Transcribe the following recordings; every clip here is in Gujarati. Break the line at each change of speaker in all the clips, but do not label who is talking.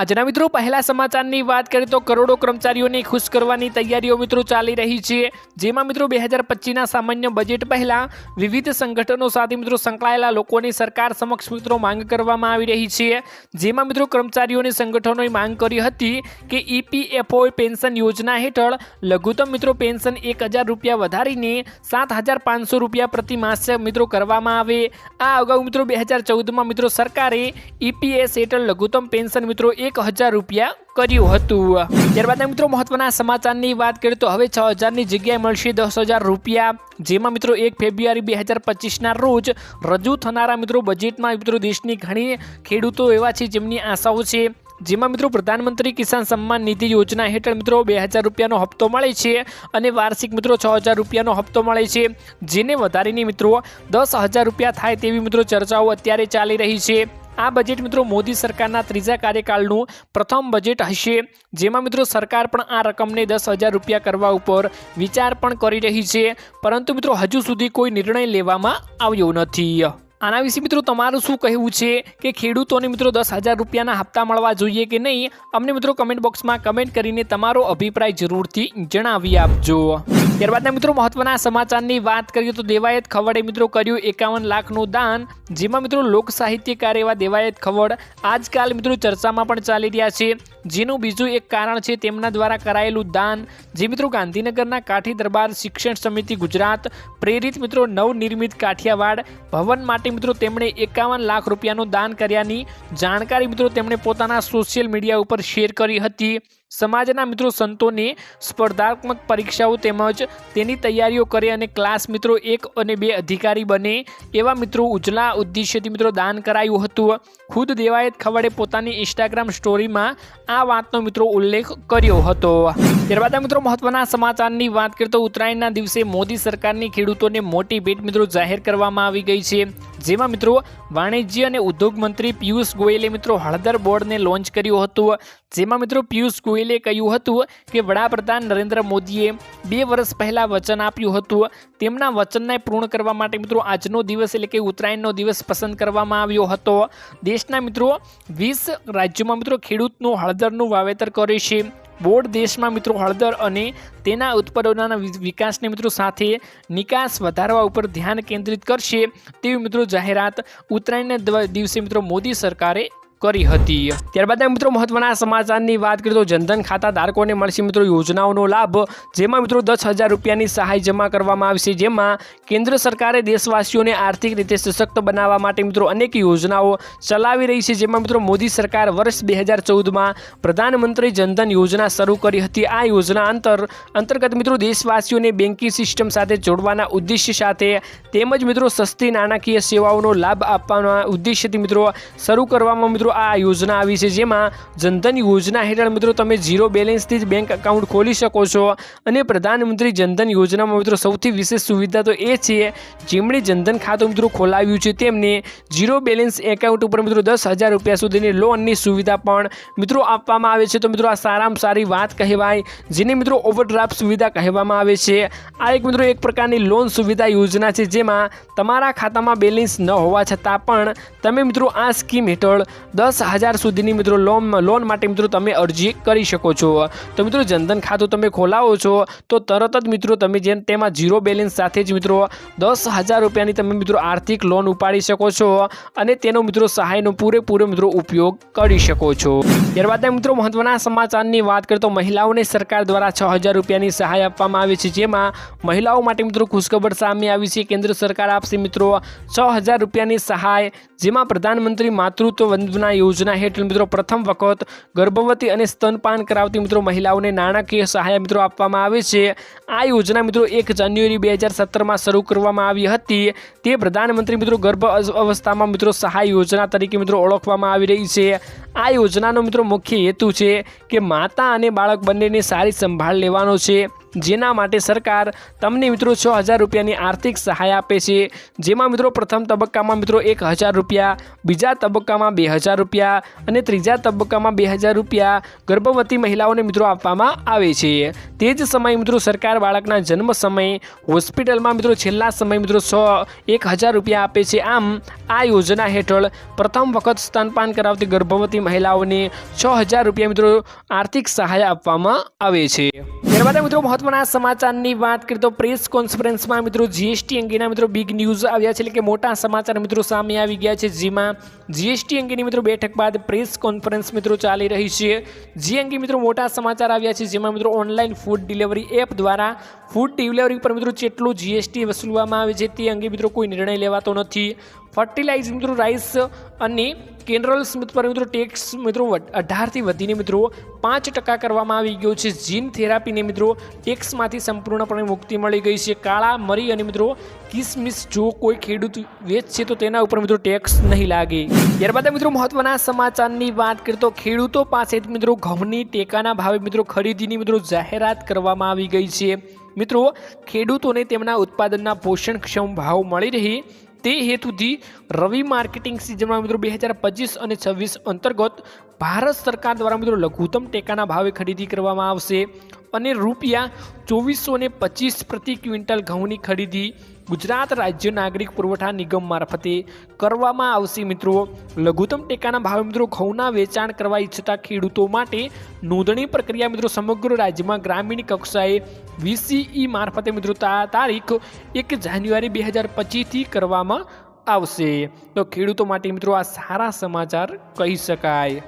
આજના મિત્રો, પહેલા સમાચારની વાત કરીએ તો કરોડો કર્મચારીઓને ખુશ કરવાની તૈયારીઓ મિત્રો ચાલી રહી છે. જેમાં મિત્રો, બે હજાર પચીસના સામાન્ય બજેટ પહેલાં વિવિધ સંગઠનો સાથે મિત્રો સંકળાયેલા લોકોની સરકાર સમક્ષ મિત્રો માંગ કરવામાં આવી રહી છે. જેમાં મિત્રો કર્મચારીઓની સંગઠનોએ માંગ કરી હતી કે ઈપીએફઓ પેન્શન યોજના હેઠળ લઘુત્તમ મિત્રો પેન્શન એક હજાર રૂપિયા વધારીને સાત હજાર પાંચસો રૂપિયા પ્રતિ માસે મિત્રો કરવામાં આવે. આ અગાઉ મિત્રો, બે હજાર ચૌદમાં મિત્રો સરકારે ઈપીએસ હેઠળ લઘુત્તમ પેન્શન મિત્રો એક હજાર રૂપિયા કર્યું હતું. ત્યારબાદ મિત્રો, મહત્વના સમાચારની વાત કરીએ તો હવે છ હજારની જગ્યાએ મળશે દસ હજાર રૂપિયા. જેમાં મિત્રો, એક ફેબ્રુઆરી બે હજાર પચીસના રોજ રજૂ થનારા મિત્રો બજેટમાં મિત્રો દેશની ઘણી ખેડૂતો એવા છે જેમની આશાઓ છે. જેમાં મિત્રો, પ્રધાનમંત્રી કિસાન સન્માન નિધિ યોજના હેઠળ મિત્રો બે હજાર રૂપિયાનો હપ્તો મળે છે અને વાર્ષિક મિત્રો છ હજાર રૂપિયાનો હપ્તો મળે છે. જેને વધારીને મિત્રો દસ હજાર રૂપિયા થાય તેવી મિત્રો ચર્ચાઓ અત્યારે ચાલી રહી છે. આ બજેટ મિત્રો મોદી સરકારના ત્રીજા કાર્યકાળનું પ્રથમ બજેટ હશે. જેમાં મિત્રો સરકાર પણ આ રકમને દસ હજાર રૂપિયા કરવા ઉપર વિચાર પણ કરી રહી છે. પરંતુ મિત્રો હજુ સુધી કોઈ નિર્ણય લેવામાં આવ્યો નથી. આના વિશે મિત્રો તમારું શું કહેવું છે કે ખેડૂતોને મિત્રો દસ હજાર રૂપિયાના હપ્તા મળવા જોઈએ કે નહીં? અમને મિત્રો કમેન્ટ બોક્સમાં કમેન્ટ કરીને તમારો અભિપ્રાય જરૂરથી જણાવી આપજો. ત્યારબાદના મિત્રો મહત્વના સમાચારની વાત કરીએ તો દેવાયત ખવડે મિત્રો કર્યું એકાવન લાખનું દાન. જેમાં મિત્રો લોક સાહિત્યકાર એવા દેવાયત ખવડ આજકાલ મિત્રો ચર્ચામાં પણ ચાલી રહ્યા છે. જેનું બીજું એક કારણ છે તેમના દ્વારા કરાયેલું દાન. જે મિત્રો ગાંધીનગરના કાઠી દરબાર શિક્ષણ સમિતિ ગુજરાત પ્રેરિત મિત્રો નવનિર્મિત કાઠિયાવાડ ભવન માટે મિત્રો તેમણે એકાવન લાખ રૂપિયાનું દાન કર્યાની જાણકારી મિત્રો તેમણે પોતાના સોશિયલ મીડિયા ઉપર શેર કરી હતી. સમાજના મિત્રો સંતોને સ્પર્ધાત્મક પરીક્ષાઓ તેમજ તેની તૈયારીઓ કરે અને ક્લાસ મિત્રો એક અને બે અધિકારી બને એવા મિત્રો ઉજલા ઉદ્દેશ્યથી મિત્રો દાન કરાયું હતું. ખુદ દેવાયત ખવડે પોતાની ઇન્સ્ટાગ્રામ સ્ટોરીમાં આ વાતનો મિત્રો ઉલ્લેખ કર્યો હતો. ત્યારબાદ મિત્રો મહત્વના સમાચારની વાત કરીએ તો ઉત્તરાયણના દિવસે મોદી સરકારની ખેડૂતોને મોટી ભેટ મિત્રો જાહેર કરવામાં આવી ગઈ છે. જેમાં મિત્રો વાણિજ્ય અને ઉદ્યોગ મંત્રી પિયુષ ગોયલે મિત્રો હળદર બોર્ડને લોન્ચ કર્યું હતું. જેમાં મિત્રો પિયુષ ગોયલે કહ્યું હતું કે વડાપ્રધાન નરેન્દ્ર મોદીએ બે વર્ષ પહેલાં વચન આપ્યું હતું. તેમના વચનને પૂર્ણ કરવા માટે મિત્રો આજનો દિવસ એટલે કે ઉત્તરાયણનો દિવસ પસંદ કરવામાં આવ્યો હતો. દેશના મિત્રો વીસ રાજ્યોમાં મિત્રો ખેડૂતનું હળદરનું વાવેતર કરે છે. બોર્ડ દેશમાં મિત્રો હળદર અને તેના ઉત્પાદનોના વિકાસને મિત્રો સાથે નિકાસ વધારવા ઉપર ધ્યાન કેન્દ્રિત કરશે. તેવી મિત્રો જાહેરાત ઉત્તરાયણના દિવસે મિત્રો મોદી સરકારે કરી હતી. ત્યારબાદ મિત્રો મહત્વના સમાચારની વાત કરીએ તો જનધન ખાતા ધારકોને મળશે મિત્રો યોજનાઓનો લાભ, જેમાં મિત્રો દસ હજાર રૂપિયાની સહાય જમા કરવામાં આવશે. જેમાં કેન્દ્ર સરકારે દેશવાસીઓને આર્થિક રીતે સશક્ત બનાવવા માટે મિત્રો અનેક યોજનાઓ ચલાવી રહી છે. જેમાં મિત્રો મોદી સરકાર વર્ષ બે હજાર ચૌદમાં પ્રધાનમંત્રી જનધન યોજના શરૂ કરી હતી. આ યોજના અંતર અંતર્ગત મિત્રો દેશવાસીઓને બેન્કિંગ સિસ્ટમ સાથે જોડવાના ઉદ્દેશ્ય સાથે તેમજ મિત્રો સસ્તી નાણાકીય સેવાઓનો લાભ આપવાના ઉદ્દેશ્યથી મિત્રો શરૂ કરવામાં મિત્રો આ યોજના આવી છે જેમાં જનધન યોજના હેઠળ મિત્રો તમે ઝીરો બેલેન્સથી જ બેંક એકાઉન્ટ ખોલી શકો છો. અને પ્રધાનમંત્રી જનધન યોજનામાં મિત્રો સૌથી વિશેષ સુવિધા તો એ છે, જેમણે જનધન ખાતું મિત્રો ખોલાવ્યું છે તેમને ઝીરો બેલેન્સ એકાઉન્ટ ઉપર મિત્રો દસ હજાર રૂપિયા સુધીની લોનની સુવિધા પણ મિત્રો આપવામાં આવે છે. તો મિત્રો, આ સારામાં સારી વાત કહેવાય, જેને મિત્રો ઓવરડ્રાફ્ટ સુવિધા કહેવામાં આવે છે. આ એક મિત્રો એક પ્રકારની લોન સુવિધા યોજના છે જેમાં તમારા ખાતામાં બેલેન્સ ન હોવા છતાં પણ તમે મિત્રો આ સ્કીમ હેઠળ દસ હજાર સુધીની મિત્રો લોન લોન માટે મિત્રો તમે અરજી કરી શકો છો. તો મિત્રો જનધન ખાતું તમે ખોલાવો છો, તો તરત જ મિત્રો તમે જેમ તેમાં ઝીરો બેલેન્સ સાથે જ મિત્રો દસ હજાર રૂપિયાની તમે મિત્રો આર્થિક લોન ઉપાડી શકો છો અને તેનો મિત્રો સહાયનો પૂરેપૂરો મિત્રો ઉપયોગ કરી શકો છો. ત્યારબાદ મિત્રો મહત્વના સમાચારની વાત કરીએ તો મહિલાઓને સરકાર દ્વારા છ હજાર રૂપિયાની સહાય આપવામાં આવે છે. જેમાં મહિલાઓ માટે મિત્રો ખુશખબર સામે આવી છે. કેન્દ્ર સરકાર આપશે મિત્રો છ હજાર રૂપિયાની સહાય, જેમાં પ્રધાનમંત્રી માતૃત્વ વંદના યોજના હેઠળ મિત્રો પ્રથમ વખત ગર્ભવતી અને સ્તનપાન કરાવતી મિત્રો મહિલાઓને નાણાકીય સહાય મિત્રો આપવામાં આવે છે. આ યોજના મિત્રો એક જાન્યુઆરી બે હજાર સત્તરમાં શરૂ કરવામાં આવી હતી. તે પ્રધાનમંત્રી મિત્રો ગર્ભ અવસ્થામાં મિત્રો સહાય યોજના તરીકે મિત્રો ઓળખવામાં આવી રહી છે. આ યોજનાનો મિત્રો મુખ્ય હેતુ છે કે માતા અને બાળક બંનેની સારી સંભાળ લેવાનો છે. જેના માટે સરકાર તમને મિત્રો છ હજાર રૂપિયાની આર્થિક સહાય આપે છે. જેમાં મિત્રો પ્રથમ તબક્કામાં મિત્રો એક હજાર રૂપિયા, બીજા તબક્કામાં બે હજાર રૂપિયા અને ત્રીજા તબક્કામાં બે હજાર રૂપિયા ગર્ભવતી મહિલાઓને મિત્રો આપવામાં આવે છે. તે જ સમયે મિત્રો સરકાર બાળકના જન્મ સમયે હોસ્પિટલમાં મિત્રો છેલ્લા સમય મિત્રો સો એક હજાર રૂપિયા આપે છે. આમ આ યોજના હેઠળ પ્રથમ વખત સ્તનપાન કરાવતી ગર્ભવતી મહિલાઓને છ હજાર રૂપિયા મિત્રો આર્થિક સહાય આપવામાં આવે છે. ત્યારબાદ મિત્રો મહત્વના સમાચારની વાત કરીએ તો પ્રેસ કોન્ફરન્સમાં મિત્રો જીએસટી અંગેના મિત્રો બિગ ન્યૂઝ આવ્યા છે, એટલે કે મોટા સમાચાર મિત્રો સામે આવી ગયા છે, જેમાં જીએસટી અંગેની મિત્રો બેઠક બાદ પ્રેસ કોન્ફરન્સ મિત્રો ચાલી રહી છે. જે અંગે મિત્રો મોટા સમાચાર આવ્યા છે, જેમાં મિત્રો ઓનલાઈન ફૂડ ડિલિવરી એપ દ્વારા ફૂડ ડિલિવરી પર મિત્રો જેટલું જીએસટી વસૂલવામાં આવે છે, તે અંગે મિત્રો કોઈ નિર્ણય લેવાતો નથી. ફર્ટિલાઇઝ મિત્રો, રાઈસ અને કેનરલ સ્મિથ પર મિત્રો, ટેક્સ મિત્રો અઢારથી વધીને મિત્રો, પાંચ ટકા કરવામાં આવી ગયો છે. જીન થેરાપીને મિત્રો, ટેક્સમાંથી સંપૂર્ણપણે મુક્તિ મળી ગઈ છે. કાળા મરી અને મિત્રો, કિસમિસ જો કોઈ ખેડૂત વેચશે તો તેના ઉપર મિત્રો ટેક્સ નહીં લાગે. ત્યારબાદ મિત્રો, મહત્વના સમાચારની વાત કરીએ તો ખેડૂતો પાસેથી મિત્રો, ઘઉંની ટેકાના ભાવે મિત્રો ખરીદીની મિત્રો જાહેરાત કરવામાં આવી ગઈ છે. મિત્રો, ખેડૂતોને તેમના ઉત્પાદનના પોષણક્ષમ ભાવ મળી રહે તે હેતુથી રવિ માર્કેટિંગ સિઝનમાં મિત્રો બે હજાર પચીસ અને છવ્વીસ અંતર્ગત ભારત સરકાર દ્વારા મિત્રો લઘુત્તમ ટેકાના ભાવે ખરીદી કરવામાં આવશે અને રૂપિયા ચોવીસો પચીસ પ્રતિ ક્વિન્ટલ ઘઉંની ખરીદી ગુજરાત રાજ્ય નાગરિક પુરવઠા નિગમ મારફતે કરવામાં આવશે મિત્રો. લઘુત્તમ ટેકાના ભાવે મિત્રો ઘઉંના વેચાણ કરવા ઈચ્છતા ખેડૂતો માટે નોંધણી પ્રક્રિયા મિત્રો સમગ્ર રાજ્યમાં ગ્રામીણ કક્ષાએ વીસીઈ મારફતે મિત્રો તારીખ એક જાન્યુઆરી બે હજાર પચીસથી કરવામાં આવશે. તો ખેડૂતો માટે મિત્રો આ સારા સમાચાર કહી શકાય.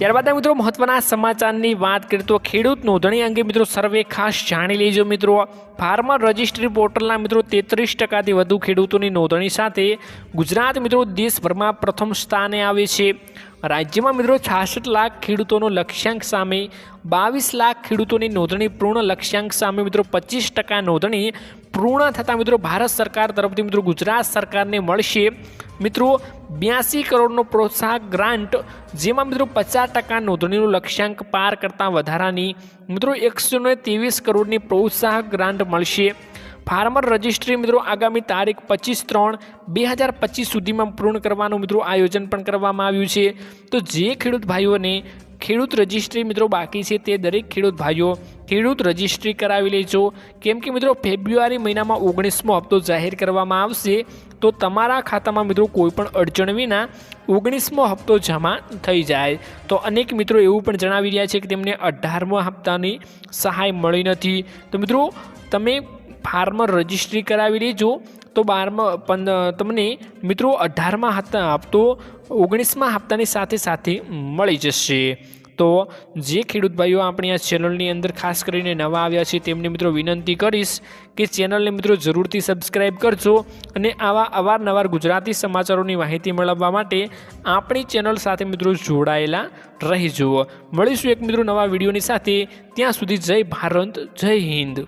ત્યારબાદ મિત્રો મહત્વના સમાચારની વાત કરીએ તો ખેડૂત નોંધણી અંગે મિત્રો સર્વે ખાસ જાણી લેજો મિત્રો. ફાર્મર રજિસ્ટ્રી પોર્ટલના મિત્રો તેત્રીસ ટકાથી વધુ ખેડૂતોની નોંધણી સાથે ગુજરાત મિત્રો દેશભરમાં પ્રથમ સ્થાને આવે છે. રાજ્યમાં મિત્રો છાસઠ લાખ ખેડૂતોનો લક્ષ્યાંક સામે, બાવીસ લાખ ખેડૂતોની નોંધણી પૂર્ણ લક્ષ્યાંક સામે મિત્રો પચીસ ટકા નોંધણી પૂર્ણ થતાં મિત્રો ભારત સરકાર તરફથી મિત્રો ગુજરાત સરકારને મળશે. મિત્રો બ્યાસી કરોડનો પ્રોત્સાહક ગ્રાન્ટ, જેમાં મિત્રો પચાસ ટકા નોંધણીનું લક્ષ્યાંક પાર કરતાં વધારાની, મિત્રો એકસો ત્રેવીસ કરોડની પ્રોત્સાહક ગ્રાન્ટ મળશે. ફાર્મર રજિસ્ટ્રી મિત્રો આગામી તારીખ પચીસ ત્રણ, બે હજાર પચીસ સુધીમાં પૂર્ણ કરવાનું મિત્રો આયોજન પણ કરવામાં આવ્યું છે. તો જે ખેડૂત ભાઈઓને ખેડૂત રજિસ્ટ્રી મિત્રો બાકી છે તે દરેક ખેડૂત ભાઈઓ ખેડૂત રજિસ્ટ્રી કરાવી લેજો. કેમ કે મિત્રો ફેબ્રુઆરી મહિનામાં ઓગણીસમો હપ્તો જાહેર કરવામાં આવશે, તો તમારા ખાતામાં મિત્રો કોઈપણ અડચણ વિના ઓગણીસમો હપ્તો જમા થઈ જાય. તો અનેક મિત્રો એવું પણ જણાવી રહ્યા છે કે તેમને અઢારમો હપ્તાની સહાય મળી નથી. તો મિત્રો, તમે ફાર્મર રજિસ્ટ્રી કરાવી લેજો. તો બારમાં તમને મિત્રો અઢારમાં હપ્તા હપ્તો ઓગણીસમાં હપ્તાની સાથે સાથે મળી જશે. તો જે ખેડૂત ભાઈઓ આપણી આ ચેનલની અંદર ખાસ કરીને નવા આવ્યા છે, તેમને મિત્રો વિનંતી કરીશ કે ચેનલને મિત્રો જરૂરથી સબસ્ક્રાઈબ કરજો અને આવા અવારનવાર ગુજરાતી સમાચારોની માહિતી મેળવવા માટે આપણી ચેનલ સાથે મિત્રો જોડાયેલા રહેજો. મળીશું એક મિત્રો નવા વિડીયોની સાથે. ત્યાં સુધી જય ભારત, જય હિન્દ.